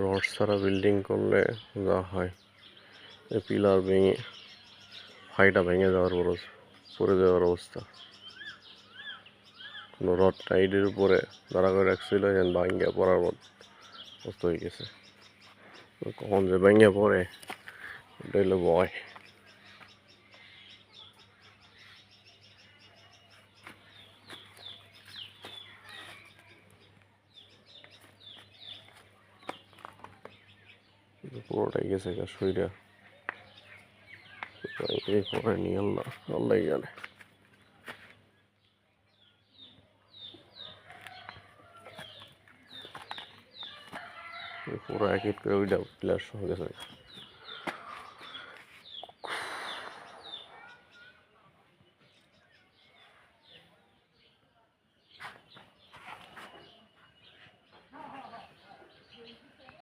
Rod ছাড়া building করলে যা হয়। পিলার ভেঙে, ফাইটা ভেঙে যাওয়ার বড় পড়ে যাওয়ার অবস্থা। কোনো রড টাইডের উপরে দাঁড়া করে রাখছিল যেন ভাঙ্গিয়া পড়ার মতো হয়ে গেছে। কখন যে ভেঙে পড়ে, এটা হলো ভয়। পুরোটাই গেছে গা শরীরে। এই পরে নিয়ে আল্লাহ আল্লাহ জানে। পুরো এক এক করে ওইটা প্লেয়ার সহ গেছে